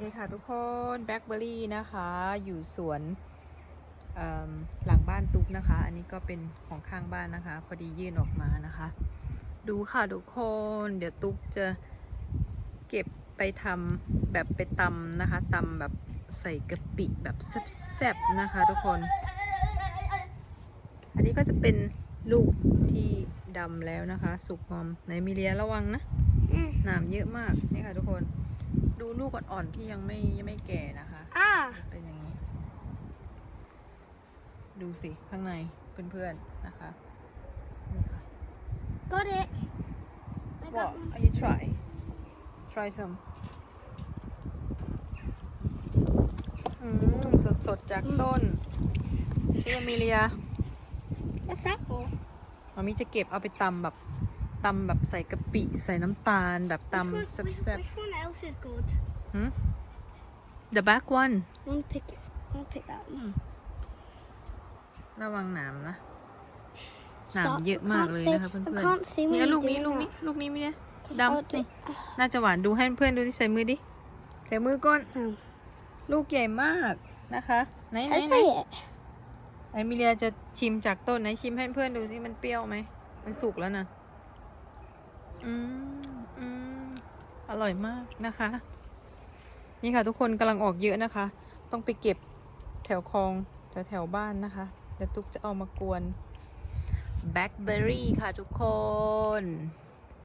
นี่ค่ะทุกคนแบล็คเบอร์รี่นะคะ อยู่สวนเอิ่มหลังบ้านตุ๊กนะคะ อันนี้ก็เป็นของข้างบ้านนะคะ พอดียื่นออกมานะคะ ดูค่ะทุกคน เดี๋ยวตุ๊กจะเก็บไปทำแบบไปตำนะคะตำแบบใส่กะปิแบบแซ่บๆนะคะ ทุกคน อันนี้ก็จะเป็นลูกที่ดำแล้วนะคะ สุกงอมไหนมีเลียระวังนะอืมหนามเยอะมากนี่ค่ะทุกคน ดูลูกอ่อนๆที่ยังไม่ยังไม่แก่นะคะ อ่าเป็นอย่างนี้ ดูสิข้างในเพื่อนๆนะคะ นี่ค่ะ got it I What got one are you try try some อืมสดๆจากต้นซิอมิเลีย what's that for มามิจะเก็บเอาไปตำแบบตำแบบใส่กะปิใส่น้ำตาลแบบ which ตำ one, which, แซ่บ which one else is good ๆหืม the back one I want to pick it I want to pick that one ระวังหนามนะ หนาม Stop. เยอะมากเลยนะคะ I เพื่อน can't ๆ see- I can't see when นี่ you're ลูกนี้ doing ลูกนี้ that. ลูกนี้ไม่ได้ I'll ดำ do- นี่ น่าจะหวานดูให้เพื่อนดูที่ใส่มือดิ ใส่มือก่อน Hmm. ลูกใหญ่มากนะคะ ไหนไหน Can I ไหน try it ไอมิเลียจะชิมจากต้นไหนชิมให้เพื่อนดูสิมันเปรี้ยวไหม มันสุกแล้วนะ อืมอืมอ ร่อยมากนะคะ นี่ค่ะทุกคนกำลังออกเยอะนะคะ ต้องไปเก็บแถวคลองแถวแถวบ้านนะคะ เดี๋ยวตุ๊กจะเอามากวนแบล็คเบอร์รี่ค่ะทุกคน